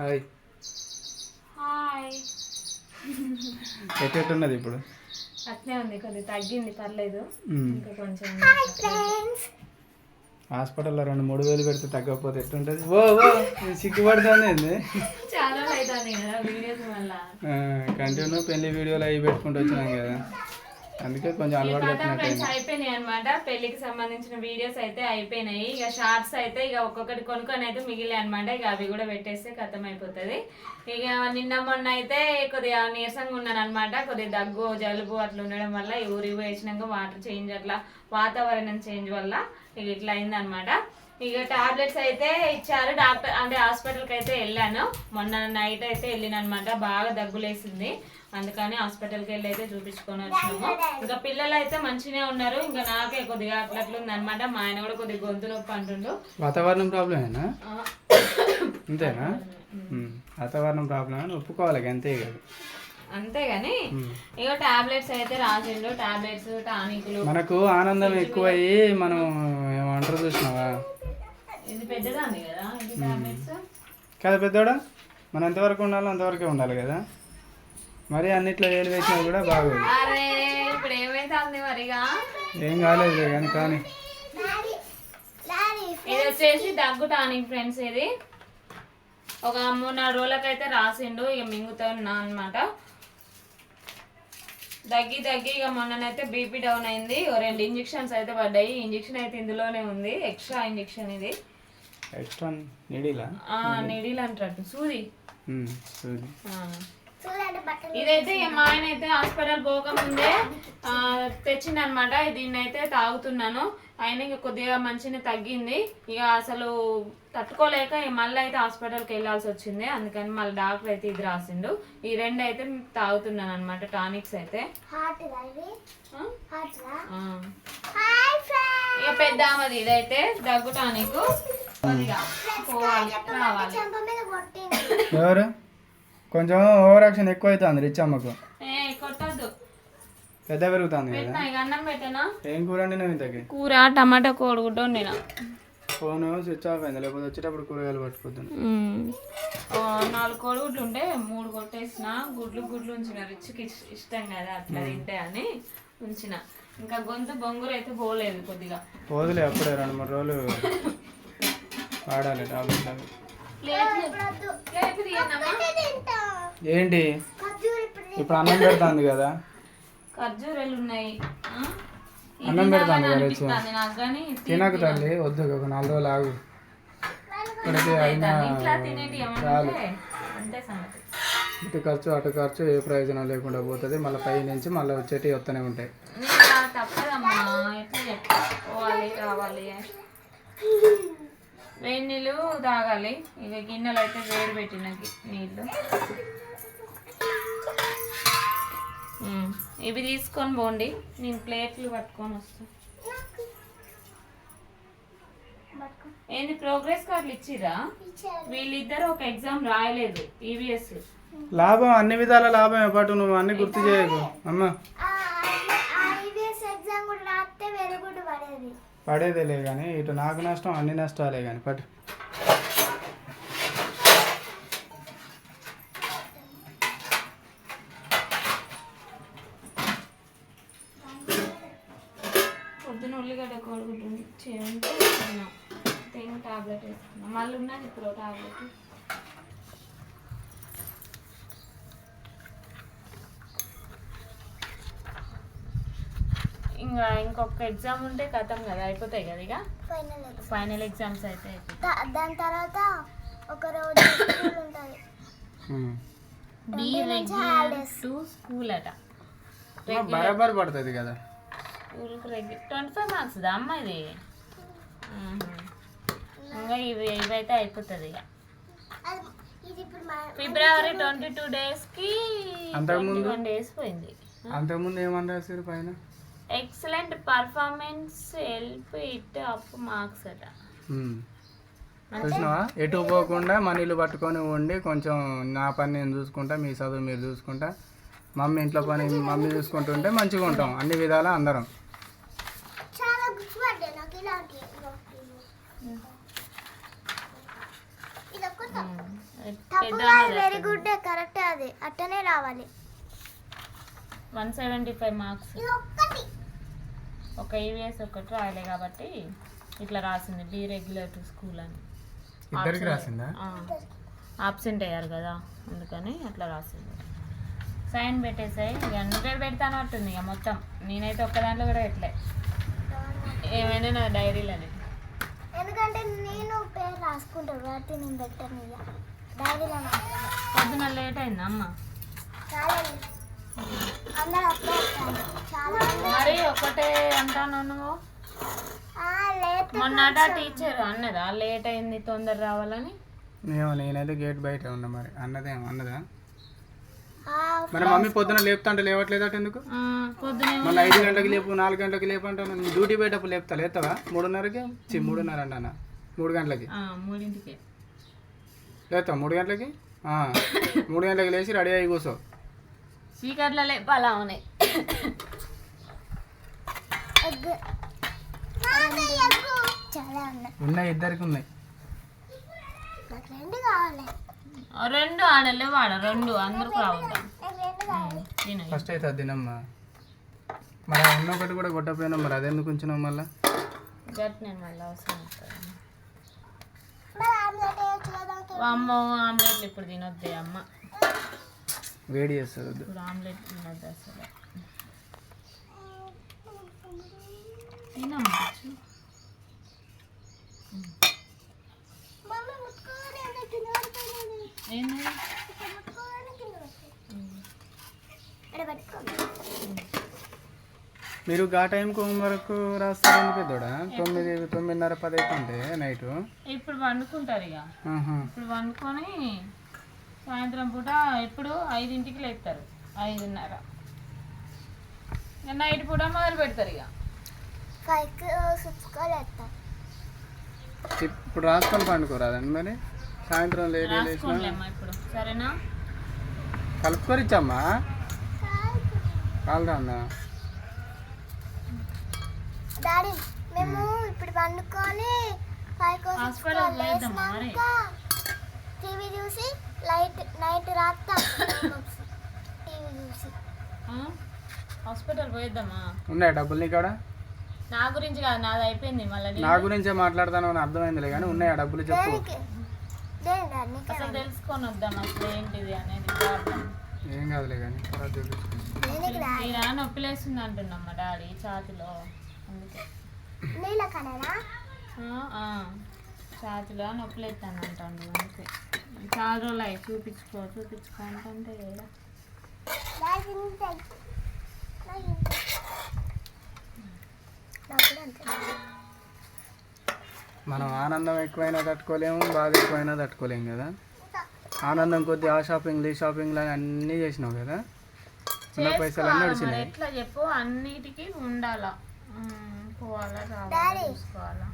Hi. Hi. ఎట్టెట్టున్నది ఇప్పుడు? అట్లే ఉంది కొద్దిగా తగ్గింది పర్లేదు. ఇంకా కొంచెం హాస్పిటల్లో రెండు మూడు వేలు పెడితే తగ్గకపోతే ఎట్టుంటుంది? ఓ ఓ సిగ్గుపడుతుంది ఏంది? చాలా అవుతుంది కదా వీడియోస్ వల్ల. కంటిన్యూ పెళ్ళి వీడియోలు అవి పెట్టుకుంటూ వచ్చినాం కదా. అందుకే కొంచెం అలవాటు ఫ్రెండ్స్ అయిపోయినాయి అనమాట పెళ్ళికి సంబంధించిన వీడియోస్ అయితే అయిపోయినాయి. ఇక షార్ట్స్ అయితే ఇక ఒక్కొక్కటి కొనుక్కొని అయితే మిగిలి అనమాట ఇక అవి కూడా పెట్టేస్తే ఖతం అయిపోతుంది. ఇక నిన్న మొన్న అయితే కొద్దిగా నీరసంగా ఉన్నాను అనమాట కొద్దిగా దగ్గు జలుబు అట్లా ఉండడం వల్ల ఈ ఊరికి వేసినాక వాటర్ చేంజ్ అట్లా వాతావరణం చేంజ్ వల్ల ఇక ఇట్లా అయిందనమాట ఇక టాబ్లెట్స్ అయితే ఇచ్చారు. డాక్టర్ అంటే హాస్పిటల్కి అయితే వెళ్ళాను. మొన్న నైట్ అయితే వెళ్ళిన అనమాట బాగా దగ్గులేసింది. అందుకని హాస్పిటల్కి వెళ్ళి అయితే చూపించుకొని వచ్చినాము. ఇంకా పిల్లలు అయితే మంచిగానే ఉన్నారు. ఇంకా నాకే కొద్దిగా అట్లా అట్లా ఉంది అనమాట మా ఆయన కూడా కొద్దిగా గొంతు నొప్పి అంటుండు. వాతావరణం ప్రాబ్లమేనా అంతేనా. వాతావరణం ప్రాబ్లం అని ఒప్పుకోవాలి అంతే కదా. అంతేగాని ఉమ్. ఇక టాబ్లెట్స్ అయితే రాసిండు. టాబ్లెట్స్ టానిక్లు మనకు ఆనందం ఎక్కువయ్యి మనం ఏమంటారు చూసినావా? ఇది పెద్దదాన్ని కదా? ఇది టాబ్లెట్స్? కదా పెద్దోడా? మనం ఎంతవరకు ఉండాలో అంతవరకే ఉండాలి కదా. మరి అన్నిట్లో వేలు వేసినా కూడా బాగోదు. అరే ఇప్పుడు ఏమైతే మరిగా? ఏం కాలేదు కానీ కానీ. ఇది వచ్చేసి దగ్గు టానిక్ ఫ్రెండ్స్ ఇది. ఒక మూడు నాలుగు రోజులకైతే రాసిండు ఇక మింగుతున్నా అనమాట దగ్గి దగ్గి ఇక మొన్ననైతే బీపీ డౌన్ అయింది. రెండు ఇంజెక్షన్స్ అయితే పడ్డాయి. ఇంజెక్షన్ అయితే ఇందులోనే ఉంది. ఎక్స్ట్రా ఇంజెక్షన్ ఇది. ఎక్స్ట్రా నీడిలా? ఆ నిడిల్ అంటారు. సూది. ఆ. ఇదైతే ఇక మా ఆయన అయితే హాస్పిటల్ పోకముందే ఆ, తెచ్చిండనమాట దీన్ని అయితే తాగుతున్నాను. ఆయన ఇక కొద్దిగా మంచిగా తగ్గింది. ఇక అసలు తట్టుకోలేక మళ్ళీ అయితే హాస్పిటల్కి వెళ్ళాల్సి వచ్చింది. అందుకని మళ్ళీ డాక్టర్ అయితే ఇది రాసిండు. ఈ రెండు అయితే. తాగుతున్నాను అనమాట టానిక్స్ అయితే. ఇక పెద్ద ఆమెది ఇదైతే దగ్గు టానిక్. ఎవరు? కొంచెం ఓవర్ యాక్షన్ ఎక్కువ అవుతుంది రిచ్ అమ్మకు. పెద్ద పెరుగుతుంది ఏం కూర అండి నువ్వు ఇంతకి? కూర టమాటా కోడిగుడ్డు వండిన. ఫోన్ స్విచ్ ఆఫ్ అయింది. లేకపోతే వచ్చేటప్పుడు కూరగాయలు పట్టుకోద్దాను నాలుగు కోడిగుడ్లు ఉంటే మూడు కొట్టేసిన. గుడ్లు గుడ్లు ఉంచిన. రిచ్కి ఇష్- ఇష్టం కదా అట్లా తింటే అని ఉంచిన. ఇంకా గొంతు బొంగురు అయితే పోలేదు కొద్దిగా. పోదులే అప్పుడే రెండు మూడు రోజులు. తీయనమ్మా? ఏంటి? ఇప్పుడు అన్నం పెడుతుంది కదా. ఖర్జూరాలు ఉన్నాయి. అన్నం పెడతాను తినకు తల్లి వద్దు ఒక నాలుగు రోజులు ఆగు. ఇప్పటికే అయినా సంగతి. ఇటు ఖర్చు అటు ఖర్చు ఏ ప్రయోజనం లేకుండా పోతుంది. మళ్ళీ పై నుంచి మళ్ళీ వచ్చేటి వస్తూనే ఉంటాయి. తప్పదమ్మా ఎట్లా వేడి నీళ్ళు తాగాలి. ఇక గిన్నెలు అయితే వేడి పెట్టిన నీళ్ళు. ఇవి తీసుకొని పోండి. నేను ప్లేట్లు పట్టుకొని వస్తా. ఏంది ప్రోగ్రెస్ కార్డులు ఇచ్చిరా వీళ్ళిద్దరు ఒక ఎగ్జామ్ రాయలేదు ఈవీఎస్. లాభం అన్ని విధాల లాభం పాటు నువ్వు అన్ని గుర్తు చేయకు. అమ్మ. పడేదేలే కానీ ఇటు నాకు నష్టం అన్ని నష్టాలే కానీ. పట్టు. పొద్దున ఉల్లిగడ్డ కోడిగుడ్డు చేయంటే తిని టాబ్లెట్ వేసుకున్నాం. మళ్ళీ ఉన్నది ఇప్పుడు టాబ్లెట్. ఇంకా ఇంకొక ఎగ్జామ్ ఉంటే కథం కదా అయిపోతాయి కదా ఇక? ఫైనల్ ఫైనల్ ఎగ్జామ్స్ అయితే దాని తర్వాత ఒక రోజు ఉంటుంది. బీ రెగ్యులర్ టు స్కూల్ అట. బరాబర్ పడుతుంది కదా? స్కూల్కి రెగ్యులర్ ట్వంటీ ఫైవ్ మార్క్స్ దా అమ్మ ఇది. ఇంకా ఇవి ఇవైతే అయిపోతుంది ఇక. ఫిబ్రవరి ట్వంటీ టూ డేస్కి అంతకుముందు? వన్ డేస్ పోయింది. అంతకుముందు ఏమని రాశారు పైన? Excellent performance help it up marks అట. చూసినావా? ఎటు పోకుండా మనీలు పట్టుకొని ఉండి కొంచెం నా పని నేను చూసుకుంటా మీ చదువు మీరు చూసుకుంటా మమ్మీ ఇంట్లో పని మమ్మీ చూసుకుంటుంటే మంచిగా ఉంటాం అన్ని విధాల అందరం. వెరీ గుడ్ కరెక్ట్ అది. అట్టనే రావాలి. One seventy five marks. ఒక ఈవీఎస్ ఒకటి రాయలే కాబట్టి ఇట్లా రాసింది బీ రెగ్యులర్ టు స్కూల్ అని. ఇద్దరికి రాసిందా? ఆబ్సెంట్ అయ్యారు కదా అందుకని అట్లా రాసింది. సైన్ పెట్టేసాయి ఇక నువ్వే పెడతాను అంటుంది ఇక మొత్తం. నేనైతే ఒక్క దాంట్లో కూడా పెట్టలే. ఏమైనా నా డైరీలోనే. ఎందుకంటే నేను పేరు రాసుకుంటాను కాబట్టి నేను పెట్టాను ఇక. డైరీలో. పొద్దున లేట్ అయింది అమ్మ? చాలా మరి ఒకటే అంటాను నువ్వు? ఆ, లేట్ మొన్నట టీచర్ అన్నదా? లేట్ అయింది తొందర రావాలని? ఏమో నేనైతే గేట్ బయట ఉన్నా మరి. అన్నదేమో అన్నదా? ఆ, మరి మమ్మీ పొద్దున లేపుతా లేవట్లేదట ఎందుకు? మళ్ళీ ఐదు గంటలకు లేపు నాలుగు గంటలకు లేపు అంటాను. డ్యూటీ పోయేటప్పుడు లేపుతా లేస్తావా మూడున్నరకి? చి మూడున్నర అన్న మూడు గంటలకి? ఆ, మూడింటికి. లేస్తావా మూడు గంటలకి? ఆ, మూడు గంటలకి లేచి రెడీ అయ్యి కూర్చో. చీకట్లో లేపాలా ఉన్నాయి. ఉన్నాయి. ఇద్దరికి ఉన్నాయి. నాకు రెండు కావాలి. రెండు ఆడలే వాడ రెండు అందరికి రావద్దాం నాకు రెండు కావాలి. తిను ఫస్ట్ అయితే తినమ్మా. మరి ఆ ఉన్న ఒకటి కూడా కొట్టపోయినా మరి అదెందుకు ఉంచినావు మళ్ళీ? నేను మళ్ళీ అవసరం అమ్మ ఆమ్లెట్లు ఇప్పుడు తినొద్దే అమ్మ. వేడి చేస్తుంది. ఆమ్లెట్ అసలు. పడిపోయింది. ఇక్కడ పెట్టుకోండి మీరు గా టైంకి వరకు రాస్తారని పెద్దోడా తొమ్మిది తొమ్మిదిన్నర పది అవుతుంటే నైట్. ఇప్పుడు వండుకుంటారు ఇక. ఇప్పుడు వండుకొని సాయంత్రం పూట ఎప్పుడు ఐదింటికి లేపుతారు. ఐదున్నర. నైట్ పూట మొదలు పెడతారు ఇక. ఇప్పుడు రాసుకొని పండుకోరాదండి మరి? సాయంత్రం లేట్ రాసుకోలేమ్మా ఇప్పుడు. సరేనా? కలుపుకొరిచ్చమ్మా కాలుదా అన్న. డాడీ మేము ఇప్పుడు పండుకొని? టీవీ చూసి లైట్ నైట్ రాస్తాం టీవీ చూసి ఆ? హాస్పిటల్ పోయిద్దామా? ఉన్నాయి డబ్బులు నీకాడ నా గురించి కాదు నాది అయిపోయింది మళ్ళీ నా గురించే మాట్లాడతాను అని అర్థమైందిలే కానీ ఉన్నాయా డబ్బులు చెప్పు. అసలు తెలుసుకొని వద్దాం అసలు ఏంటిది అనేది ఏం కాదులే కానీ తర్వాత చూపించు దేనికి డాడీ తీరా నొప్పి లేస్తుంది అంటున్నాం మా డాడీ ఛాతిలో. అందుకే. ఛాతిలో నొప్పి లేస్తాను అంటాను అందుకే. చాలా రోజులు చూపించుకో చూపించుకో అంటే మనం ఆనందం ఎక్కువైనా తట్టుకోలేము బాధ ఎక్కువైనా తట్టుకోలేము కదా? ఆనందం కొద్ది ఆ షాపింగ్లు ఈ షాపింగ్లు అని అన్నీ చేసినావు కదా? ఉన్న పైసలు అన్నీ వచ్చినాయి ఎట్లా చెప్పు అన్నిటికీ ఉండాలా. పోవాలా రావాలా. చూసుకోవాలా.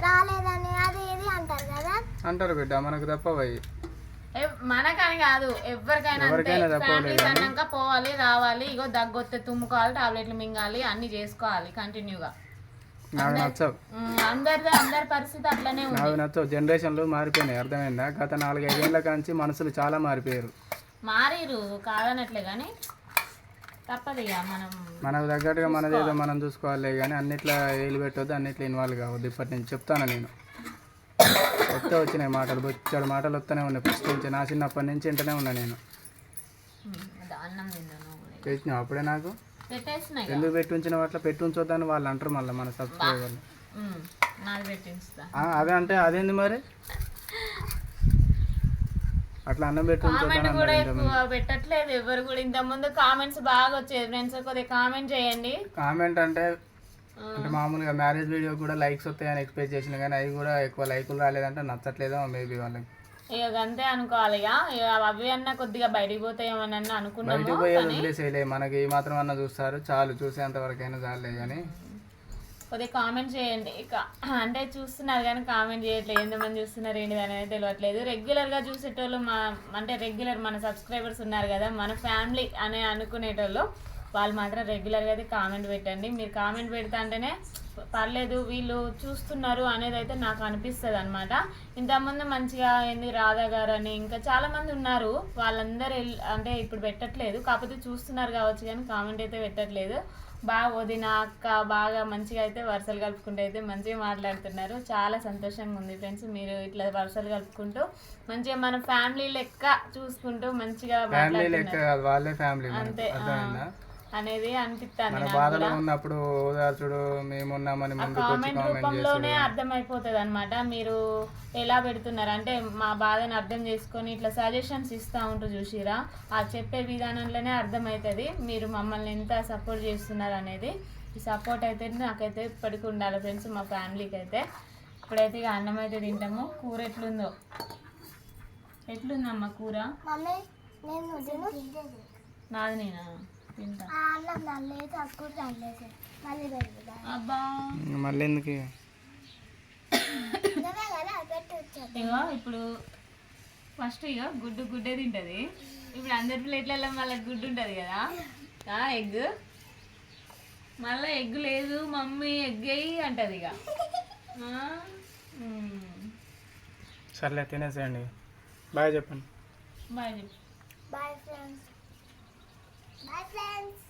రాలేదని అది ఇది అంటారు కదా? అంటారు బిడ్డ మనకు తప్పవయి ఎవ్- మనకని కాదు ఎవరికైనా అంతే. ఫ్యామిలీస్. అన్నాక పోవాలి రావాలి ఇగో దగ్గొస్తే తుమ్ముకోవాలి టాబ్లెట్లు మింగాలి అన్ని చేసుకోవాలి కంటిన్యూగా. అందరిది అందరి పరిస్థితి అట్లనే ఉంది. నాకు నచ్చవు. జనరేషన్లు మారిపోయినాయి అర్థమైందా? గత నాలుగైదేళ్ళ కాంచి మనసులు చాలా మారిపోయారు. మారిరు కాదనట్లే కానీ మనం మనకు తగ్గట్టుగా మనదేదో మనం చూసుకోవాలి కానీ అన్నిట్లో వేలు పెట్టొద్దు అన్నిట్లో ఇన్వాల్వ్ కావద్దు. ఇప్పటి నుంచి చెప్తాను నేను. వస్తే వచ్చినాయి మాటలు బొచ్చాడు మాటలు వస్తూనే ఉన్నాయి ఫస్ట్ నుంచి. నా చిన్నప్పటి నుంచి వింటూనే ఉన్నా నేను. చేసినావు అప్పుడే నాకు. ఎందుకు పెట్టి ఉంచిన అట్లా పెట్టి ఉంచొద్దని వాళ్ళు అంటారు మళ్ళీ మన సబ్స్క్రైబర్లు. అదే అంటే అదేంది మరి? అట్లా అన్నం పెట్టి ఉంచొద్దని కామెంట్ కూడా అన్నారు ఎక్కువ పెట్టట్లేదు ఎవరు కూడా. ఇంత ముందు కామెంట్స్ బాగా వచ్చేది ఫ్రెండ్స్ కొద్దిగా కామెంట్ చేయండి. కామెంట్ అంటే అంటే మామూలుగా మ్యారేజ్ వీడియో కూడా లైక్స్ వస్తాయని ఎక్స్పెక్ట్ చేసిన కానీ అవి కూడా ఎక్కువ లైకులు రాలేదంటే నచ్చట్లేదో మేబీ వాళ్ళకి. ఇక అంతే అనుకోవాలి ఇక. అవి అన్న కొద్దిగా బయటికి పోతాయేమోనని బయటికి అనుకున్నాము పోయి కానీ వదిలేసేయలే మనకి మాత్రం అన్న చూస్తారు. చాలు చూసేంత వరకైనా చాలే కానీ. కొద్దిగా కామెంట్ చేయండి. ఇక అంటే చూస్తున్నారు కానీ కామెంట్ చేయట్లేదు. ఎంతమంది చూస్తున్నారు ఏంటి అనేది తెలియట్లేదు. రెగ్యులర్గా చూసేటోళ్ళు మా అంటే రెగ్యులర్ మన సబ్స్క్రైబర్స్ ఉన్నారు కదా మన ఫ్యామిలీ అనే అనుకునేటోళ్ళు వాళ్ళు మాత్రం రెగ్యులర్గా అయితే కామెంట్ పెట్టండి. మీరు కామెంట్ పెడతా అంటేనే పర్లేదు వీళ్ళు చూస్తున్నారు అనేది అయితే నాకు అనిపిస్తుంది అనమాట ఇంతకుముందు మంచిగా ఏంది రాధా గారు అని ఇంకా చాలామంది ఉన్నారు. వాళ్ళందరూ అంటే ఇప్పుడు పెట్టట్లేదు. కాకపోతే చూస్తున్నారు కావచ్చు కానీ కామెంట్ అయితే పెట్టట్లేదు. బాగా వదిన అక్క బాగా మంచిగా అయితే వరుసలు కలుపుకుంటూ అయితే మంచిగా మాట్లాడుతున్నారు. చాలా సంతోషంగా ఉంది ఫ్రెండ్స్ మీరు ఇట్లా వరుసలు కలుపుకుంటూ మంచిగా మన ఫ్యామిలీ లెక్క చూసుకుంటూ మంచిగా వాళ్ళే ఫ్యామిలీ అంతే అనేది అనిపిస్తుంది మన బాధలో. ఉన్నప్పుడు ఓదార్చుడు మేమున్నామని కామెంట్ రూపంలోనే అర్థమైపోతుంది అనమాట మీరు ఎలా పెడుతున్నారు? అంటే మా బాధను అర్థం చేసుకొని ఇట్లా సజెషన్స్ ఇస్తూ ఉంటారు చూసిరా ఆ చెప్పే విధానంలోనే అర్థమవుతుంది మీరు మమ్మల్ని ఎంత సపోర్ట్ చేస్తున్నారు అనేది ఈ సపోర్ట్ అయితే నాకైతే ఇప్పటికి ఉండాలి ఫ్రెండ్స్ మా ఫ్యామిలీకి అయితే ఇప్పుడైతే ఇక అన్నం అయితే తింటాము. కూర ఎట్లుందో? ఎట్లుందమ్మా కూర? మమ్మీ నేను తిను నాది నేనా? మళ్ళీ పెరుగుదా అబ్బా. మళ్ళీ ఎందుకు? ఇగో ఇప్పుడు ఫస్ట్ ఇక గుడ్డు గుడ్డే తింటది. ఇప్పుడు అందరి ప్లేట్లలో మళ్ళీ గుడ్డు ఉంటుంది కదా. ఆ ఎగ్. మళ్ళీ ఎగ్ లేదు మమ్మీ ఎగ్ అయ్యి అంటది ఇక. సర్లే తినేసేయండి. బాయ్ చెప్పండి. బాయ్ చెప్పు. Bye friends. Bye friends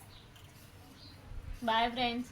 bye friends